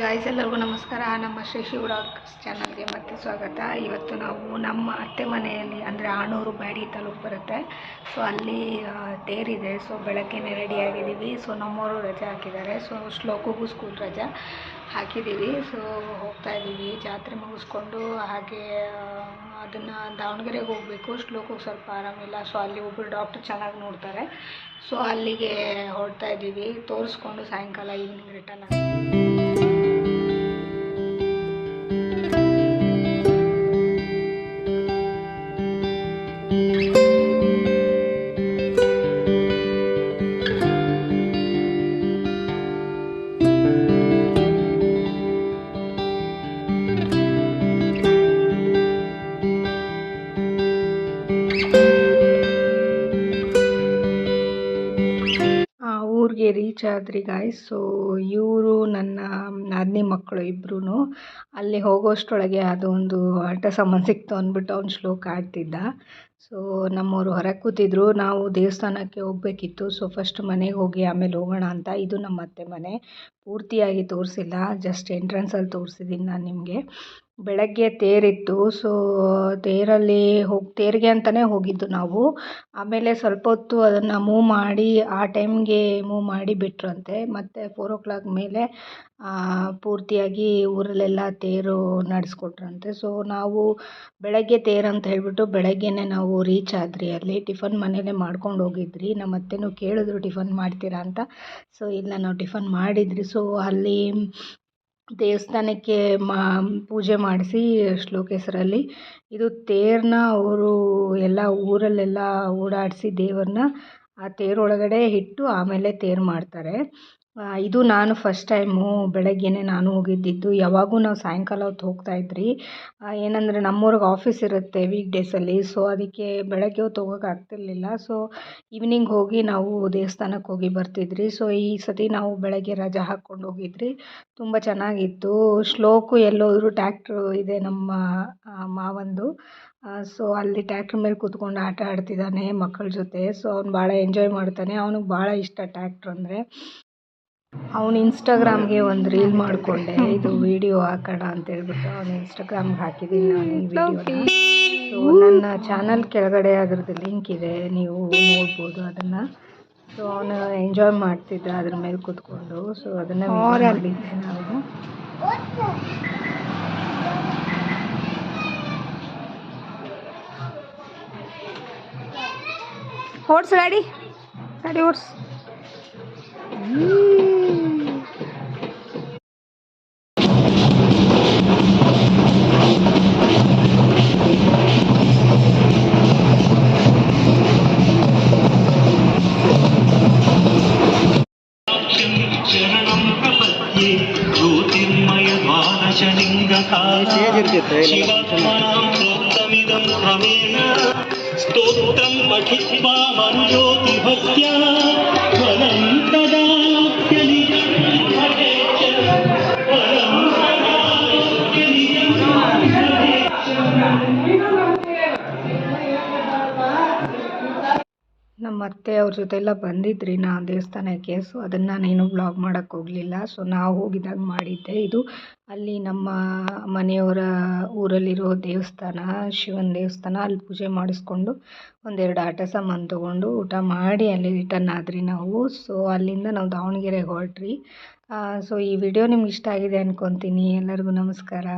Guys ಎಲ್ಲರಿಗೂ ನಮಸ್ಕಾರ. ನಮ್ಮ ಶ್ರೀ ವ್ಲಾಗ್ಸ್ ಚಾನಲ್ಗೆ ಮತ್ತೆ ಸ್ವಾಗತ. ಇವತ್ತು ನಾವು ನಮ್ಮ ಅತ್ತೆ ಮನೆಯಲ್ಲಿ ಅಂದರೆ ಆಣೂರು ಬ್ಯಾಡಿ ತಾಲೂಕು ಬರುತ್ತೆ. ಸೊ ಅಲ್ಲಿ ತೇರಿದೆ. ಸೊ ಬೆಳಗ್ಗೆನೇ ರೆಡಿ ಆಗಿದ್ದೀವಿ. ಸೊ ನಮ್ಮವರು ರಜೆ ಹಾಕಿದ್ದಾರೆ. ಸೊ ಶ್ಲೋಕಗೂ ಸ್ಕೂಲ್ ರಜೆ ಹಾಕಿದ್ದೀವಿ. ಸೊ ಹೋಗ್ತಾ ಇದ್ದೀವಿ. ಜಾತ್ರೆ ಮುಗಿಸ್ಕೊಂಡು ಹಾಗೆ ಅದನ್ನು ದಾವಣಗೆರೆಗೆ ಹೋಗಬೇಕು. ಶ್ಲೋಕಕ್ಕೆ ಸ್ವಲ್ಪ ಆರಾಮಿಲ್ಲ ಸೊ ಅಲ್ಲಿ ಒಬ್ಬರು ಡಾಕ್ಟರ್ ಚೆನ್ನಾಗಿ ನೋಡ್ತಾರೆ. ಸೊ ಅಲ್ಲಿಗೆ ಹೊರಡ್ತಾ ಇದ್ದೀವಿ. ತೋರಿಸ್ಕೊಂಡು ಸಾಯಂಕಾಲ ಈವ್ನಿಂಗ್ ರಿಟರ್ನ್ ಆಗ್ತೀವಿ. ಆ, ಊರಿಗೆ ರೀಚ್ ಆದ್ರಿ ಗಾಯ್ಸ್ ಸೊ ಇವರು ನನ್ನ ನಾದಿನಿ ಮಕ್ಕಳು ಇಬ್ಬರೂ ಅಲ್ಲಿ ಹೋಗೋಷ್ಟರೊಳಗೆ ಅದೊಂದು ಆಟ ಸಾಮಾನು ಸಿಕ್ತು ಅಂದ್ಬಿಟ್ಟು ಅವ್ನು ಶ್ಲೋಕ ಆಡ್ತಿದ್ದ. ಸೊ ನಮ್ಮವರು ಹೊರಗೆ ಕೂತಿದ್ರು, ನಾವು ದೇವಸ್ಥಾನಕ್ಕೆ ಹೋಗಬೇಕಿತ್ತು. ಸೊ ಫಸ್ಟ್ ಮನೆಗೆ ಹೋಗಿ ಆಮೇಲೆ ಹೋಗೋಣ ಅಂತ ಇದು ನಮ್ಮ ಅತ್ತೆ ಮನೆ. ಪೂರ್ತಿಯಾಗಿ ತೋರಿಸಿಲ್ಲ ಜಸ್ಟ್ ಎಂಟ್ರೆನ್ಸಲ್ಲಿ ತೋರಿಸಿದ್ದೀನಿ ನಾನು ನಿಮಗೆ. ಬೆಳಗ್ಗೆ ತೇರಿತ್ತು. ಸೊ ತೇರಲ್ಲಿ ಹೋಗಿ, ತೇರಿಗೆ ಅಂತಲೇ ಹೋಗಿದ್ದು ನಾವು. ಆಮೇಲೆ ಸ್ವಲ್ಪ ಹೊತ್ತು ಅದನ್ನು ಮೂವ್ ಮಾಡಿ, ಆ ಟೈಮ್ಗೆ ಮೂವ್ ಮಾಡಿ ಬಿಟ್ರಂತೆ. ಮತ್ತು ಫೋರ್ ಓ ಕ್ಲಾಕ್ ಮೇಲೆ ಪೂರ್ತಿಯಾಗಿ ಊರಲ್ಲೆಲ್ಲ ತೇರು ನಡೆಸ್ಕೊಟ್ರಂತೆ. ಸೊ ನಾವು ಬೆಳಗ್ಗೆ ತೇರು ಅಂತ ಹೇಳಿಬಿಟ್ಟು ಬೆಳಗ್ಗೆನೇ ನಾವು ರೀಚ್ ಆದ್ರಿ ಅಲ್ಲಿ, ಟಿಫನ್ ಮನೇಲೆ ಮಾಡ್ಕೊಂಡು ಹೋಗಿದ್ರಿ ನಮ್ಮ ಅತ್ತೆನೂ ಕೇಳಿದ್ರು ಟಿಫನ್ ಮಾಡ್ತೀರಾ ಅಂತ. ಸೊ ಇಲ್ಲ, ನಾವು ಟಿಫನ್ ಮಾಡಿದ್ರಿ. ಸೊ ಅಲ್ಲಿ ದೇವಸ್ಥಾನಕ್ಕೆ ಮಾ, ಪೂಜೆ ಮಾಡಿಸಿ ಶ್ಲೋಕೇಶ್ವರಲ್ಲಿ. ಇದು ತೇರನ್ನ ಅವರು ಎಲ್ಲ ಊರಲ್ಲೆಲ್ಲ ಓಡಾಡಿಸಿ ದೇವ್ರನ್ನ ಆ ತೇರೊಳಗಡೆ ಇಟ್ಟು ಆಮೇಲೆ ತೇರು ಮಾಡ್ತಾರೆ. ಇದು ನಾನು ಫಸ್ಟ್ ಟೈಮು ಬೆಳಗ್ಗೆನೇ ನಾನು ಹೋಗಿದ್ದಿದ್ದು. ಯಾವಾಗೂ ನಾವು ಸಾಯಂಕಾಲ ಹೊತ್ತು ಹೋಗ್ತಾ ಇದ್ರಿ. ಆ, ಏನಂದರೆ ನಮ್ಮೂರಿಗೆ ಆಫೀಸ್ ಇರುತ್ತೆ ವೀಕ್ ಡೇಸಲ್ಲಿ ಸೊ ಅದಕ್ಕೆ ಬೆಳಗ್ಗೆ ಹೊತ್ತು ಹೋಗೋಕೆ ಆಗ್ತಿರ್ಲಿಲ್ಲ. ಸೊ ಈವ್ನಿಂಗ್ ಹೋಗಿ ನಾವು ದೇವಸ್ಥಾನಕ್ಕೆ ಹೋಗಿ ಬರ್ತಿದ್ರಿ. ಸೊ ಈ ಸತಿ ನಾವು ಬೆಳಗ್ಗೆ ರಜೆ ಹಾಕ್ಕೊಂಡು ಹೋಗಿದ್ರಿ. ತುಂಬ ಚೆನ್ನಾಗಿತ್ತು. ಶ್ಲೋಕು ಎಲ್ಲೋದ್ರು ಟ್ಯಾಕ್ಟ್ರು ಇದೆ ನಮ್ಮ ಮಾವಂದು. ಸೊ ಅಲ್ಲಿ ಟ್ಯಾಕ್ಟ್ರ್ ಮೇಲೆ ಕೂತ್ಕೊಂಡು ಆಟ ಆಡ್ತಿದ್ದಾನೆ ಮಕ್ಕಳ ಜೊತೆ. ಸೊ ಅವ್ನು ಭಾಳ ಎಂಜಾಯ್ ಮಾಡ್ತಾನೆ. ಅವ್ನಿಗೆ ಭಾಳ ಇಷ್ಟ ಟ್ಯಾಕ್ಟ್ರ್ ಅಂದರೆ. ಅವ್ನು ಇನ್ಸ್ಟಾಗ್ರಾಮ್ಗೆ ಒಂದು ರೀಲ್ ಮಾಡಿಕೊಂಡೆ ಇದು ವಿಡಿಯೋ ಹಾಕೋಣ ಅಂತ ಹೇಳ್ಬಿಟ್ಟು ಅವ್ನು ಇನ್ಸ್ಟಾಗ್ರಾಮ್ಗೆ ಹಾಕಿದ್ದೀನಿ ನಾನು ಈ ವಿಡಿಯೋನ ಸೊ ನನ್ನ ಚಾನಲ್ ಕೆಳಗಡೆ ಅದ್ರದ್ದು ಲಿಂಕ್ ಇದೆ ನೀವು ನೋಡ್ಬೋದು ಅದನ್ನು. ಸೊ ಅವನು ಎಂಜಾಯ್ ಮಾಡ್ತಿದ್ದ ಅದ್ರ ಮೇಲೆ ಕೂತ್ಕೊಂಡು. ಸೊ ಅದನ್ನು ಮಾಡಿದ್ದೆ ನಾವು. ಓಡ್ಸ್ ಗಾಡಿ. ಗಾಡಿ ಓಡ್ಸು. शिवात्मनां प्रोक्तमिदं हमेन स्तोत्रं पठित्वा ಅತ್ತೆ ಅವ್ರ ಜೊತೆ ಎಲ್ಲ ಬಂದಿದ್ರಿ ನಾ ದೇವಸ್ಥಾನಕ್ಕೆ ಸೊ ಅದನ್ನು ನಾನೇನು ಬ್ಲಾಗ್ ಮಾಡೋಕ್ಕೆ ಹೋಗಲಿಲ್ಲ. ಸೊ ನಾವು ಹೋಗಿದ್ದಾಗ ಮಾಡಿದ್ದೆ ಇದು. ಅಲ್ಲಿ ನಮ್ಮ ಮನೆಯವರ ಊರಲ್ಲಿರೋ ದೇವಸ್ಥಾನ, ಶಿವನ ದೇವಸ್ಥಾನ, ಅಲ್ಲಿ ಪೂಜೆ ಮಾಡಿಸ್ಕೊಂಡು ಒಂದೆರಡು ಆಟ ಸಾಮಾನು ತೊಗೊಂಡು ಊಟ ಮಾಡಿ ಅಲ್ಲಿ ರಿಟರ್ನ್ ಆದ್ರಿ ನಾವು. ಸೊ ಅಲ್ಲಿಂದ ನಾವು ದಾವಣಗೆರೆಗೆ ಹೊರಟ್ರಿ ಸೊ ಈ ವಿಡಿಯೋ ನಿಮ್ಗೆ ಇಷ್ಟ ಆಗಿದೆ ಅಂದ್ಕೊತೀನಿ ಎಲ್ಲರಿಗೂ ನಮಸ್ಕಾರ.